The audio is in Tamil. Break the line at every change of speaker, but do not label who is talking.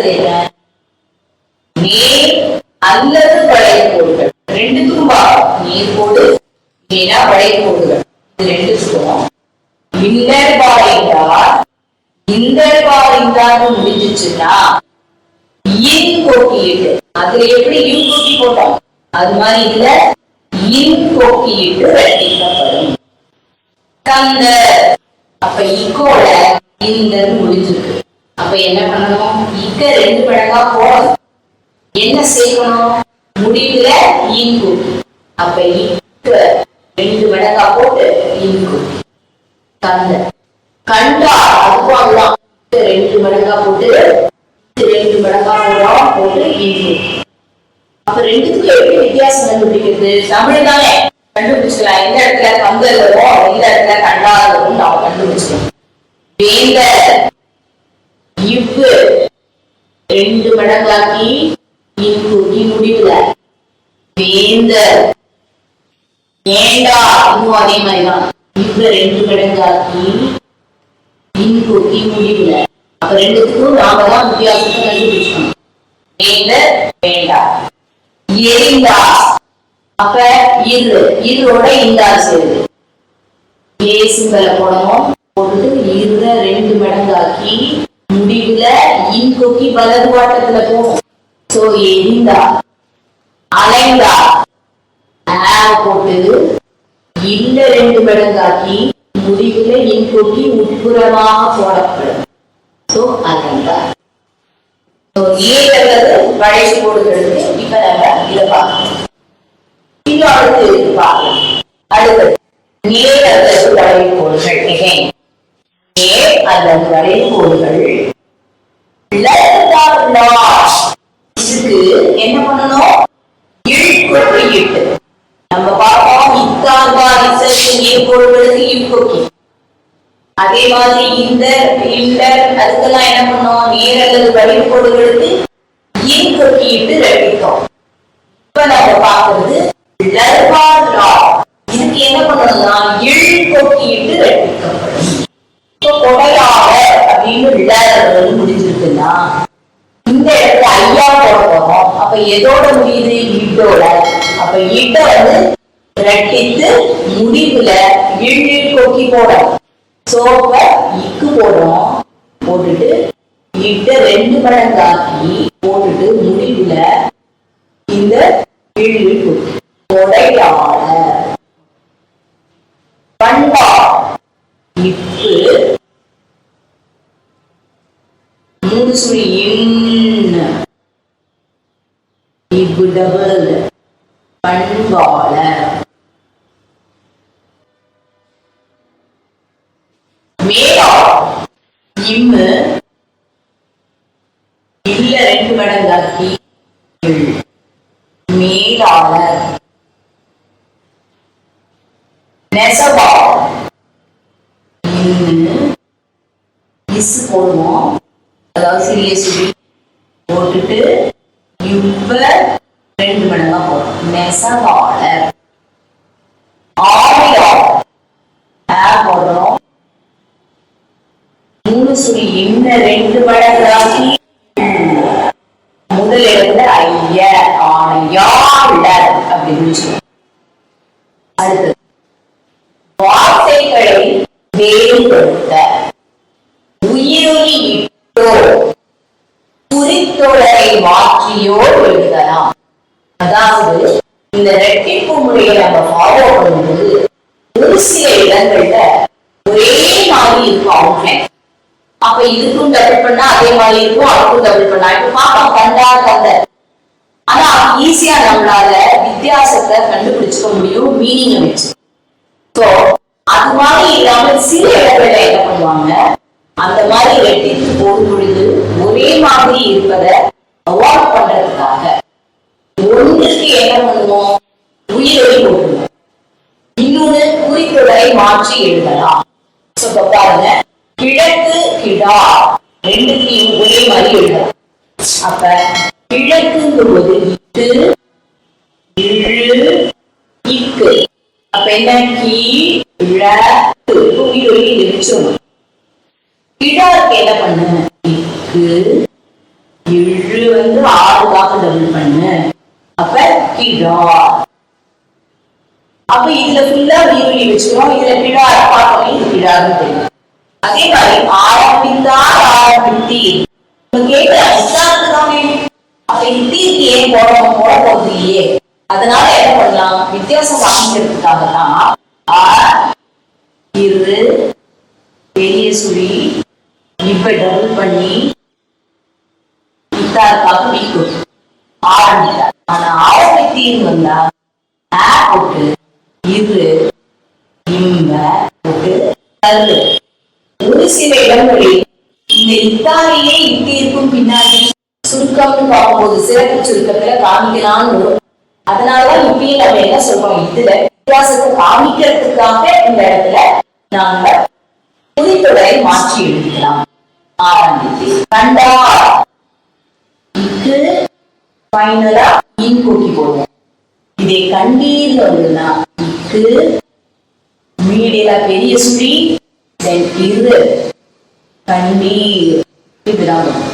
அடுத்தது என்ன நேர் அல்லது வளைகோடுகள் ரெண்டுத்துக்கும் வா நேர்கோடு நேரா வளைகோடுகள் இது இன்னர் இந்த முடிஞ்சிச்சுன்னா இன் கோக்கிட்டு அதுல எப்படி இன் கோக்கி போட்டோம்? அது மாதிரி இல்ல இன் கோக்கிட்டு ரெட்டிக்கப்படும் அப்ப இக்கோல இந்த முடிஞ்சிருக்கு. அப்ப என்ன பண்ணணும்? இக்க ரெண்டு மடங்கா போடணும் என்ன செய்யணும் முடிவுல ஈங்கு. அப்ப இக்க ரெண்டு மடங்கா போட்டு ஈங்கு. தந்த. கண்டா அதுக்கும் அதுதான் ரெண்டு மடங்கா போட்டு ரெண்டு மடங்கா போடுறோம் போட்டு ஈங்கு. அப்ப ரெண்டுத்துக்கும் எப்படி வித்தியாசம் கண்டுபிடிக்கிறது? தமிழ் தானே. கண்டுபிடிச்சிக்கலாம் எந்த இடத்துல கந்தல் வரும் எந்த இடத்துல கண்டா வரும் நாம கண்டுபிடிச்சிக்கலாம் வேந்த ரெண்டு மடங்காக்கி இன்கூட்டி முடிவுல வேந்த ஏண்டா இன்னும் அதே மாதிரிதான். இவ்வு ரெண்டு மடங்காக்கி இன்கூட்டி முடிவுல அப்ப ரெண்டுத்துக்கும் நாம தான் வித்தியாசத்தை கண்டுபிடிச்சோம். வேந்த வேண்டா. எரிந்தா அப்ப இரு இருவோட இந்தா சேருது ஏ சிம்பல போனோம் போட்டுட்டு இருந்த ரெண்டு மடங்காக்கி மீன் கொக்கி வலது வாட்டத்துல போகும். சோ எரிந்தா அலைந்தா போட்டு இந்த ரெண்டு மடங்காக்கி முடிவுல இன் கொக்கி உட்புறமாக போடப்படும். சோ அலைந்தா. வளைவு கோடுகளுக்கு இப்ப நம்ம இதை பார்க்கணும் இன்னும் அடுத்து பார்க்கலாம். அடுத்தது நேர் அல்லது வளைவு கோடுகள். அல்லது வளைவு கோடுகள். என்ன பண்ணணும்? நம்ம பார்ப்போம் இத்தார்பா இசைக்கு நேர்கோடுகளுக்கு அதே மாதிரி இந்த இந்த அதுக்கெல்லாம் என்ன பண்ணோம் நேர் அல்லது வளைவு கோடுகளுக்கு இன் கொக்கிட்டு இப்ப நம்ம பார்க்கிறது லா இதுக்கு என்ன பண்ணணும்னா இழ் எதோட முடியுது ஈட்டோட? அப்ப ஈட்ட வந்து ரெட்டித்து முடிவுல இழு கொக்கி போடும் சோப்ப இக்கு போடுறோம். போட்டுட்டு இட்ட ரெண்டு மடங்காக்கி போட்டுட்டு முடிவுல இந்த இழு கொக்கி. கொடையாளர் பண்பா இப்பு மூணு சுழி இன் இப்பு டபுள் பண்பாளர் மேலா இம்மு இல்ல ரெண்டு மடங்காக்கி மேலாளர் நெசவா இன்னு இஸ் போடுவோம் அதாவது சிறிய சுடி போட்டுட்டு இவ்வ ரெண்டு மடங்கா போடும் நெசவாளர் போடுறோம். ரெண்டு மடங்காக்கி ஆணையாளர் அப்படின்னு சொல்லுவோம். வார்த்தைகளை வேறுபடுத்த. உயிரொலி குறித்தொடரை மாற்றியோ எழுதலாம் அதாவது இந்த ரெட்டிப்பு முறையை நம்ம ஃபாலோ பண்ணும்போது ஒரு சில இடங்கள்ல ஒரே மாதிரி இருக்கும் அவுட்லைன் அப்ப இதுக்கும் டபுள் பண்ணா அதே மாதிரி இருக்கும் அதுக்கும் டபுள் பண்ணா. இப்ப பாப்போம் கண்டா கந்த ஆனா ஈஸியா நம்மளால வித்தியாசத்தை கண்டுபிடிச்சுக்க முடியும் மீனிங் வச்சு. சோ அது மாதிரி இல்லாம சில இடங்கள்ல என்ன பண்ணுவாங்க? அந்த மாதிரி ரெட்டிப்பு போடும் பொழுது ஒரே மாதிரி இருப்பதை அவாய்ட் பண்றதுக்காக ஒன்றுக்கு என்ன பண்ணுவோம் உயிரை போட்டுவோம் இன்னொன்னு குறித்தொடரை மாற்றி எழுதலாம். பாருங்க. கிழக்கு கிடா. ரெண்டுத்தையும் ஒரே மாதிரி எழுதலாம். அப்ப கிழக்குங்கும்போது இட்டு இழு இக்கு. அப்ப என்ன? கீ இழ உயிரொலி நிறுத்தணும் கிடாருக்கு என்ன பண்ணு? இக்கு. இழு வந்து பாதுகாப்பு டபுள் பண்ணு. அப்ப கிடார் அப்ப இதுல ஃபுல்லா வீரொலி வச்சுக்கிறோம் இதுல கிடார் பார்த்தோம் இது தெரியும். அதே மாதிரி ஆரம்பித்தார் ஆரம்பித்தீர் இப்ப அப்ப இத்தீருக்கு ஏன் போடணும் போட போகுது அதனால என்ன பண்ணலாம்? வித்தியாசம் வாங்கிக்கிறதுக்காக தான் இரு பெரிய சுழி இப்ப டபுள் பண்ணி இத்தாருக்காக வீக்கு ஆரம்பித்தார் ஆனா ஆரம்பித்தீர் வந்தா ஆ போட்டு இரு இம்ப போட்டு தரு ஒரு சில இடங்களில் இந்த இத்தாலியே இத்திருக்கும் பின்னாடி சுருக்கம்னு பார்க்கும்போது சிறப்பு சுருக்கத்துல காமிக்கலாம்னு வரும். அதனாலதான் இப்பயும் நம்ம என்ன சொல்றோம்? இதுல வித்தியாசத்தை காமிக்கிறதுக்காக இந்த இடத்துல நாங்க புதித்தொடரை மாற்றி எழுதிக்கலாம். ஆரம்பித்து கண்டா. இக்கு ஃபைனலா இன் கூட்டி போடுவோம். இதை கண்டீர்னு வருதுன்னா இக்கு மீடியலா பெரிய சுழி தென் இரு கண்டீர் இதுதான் வரும்.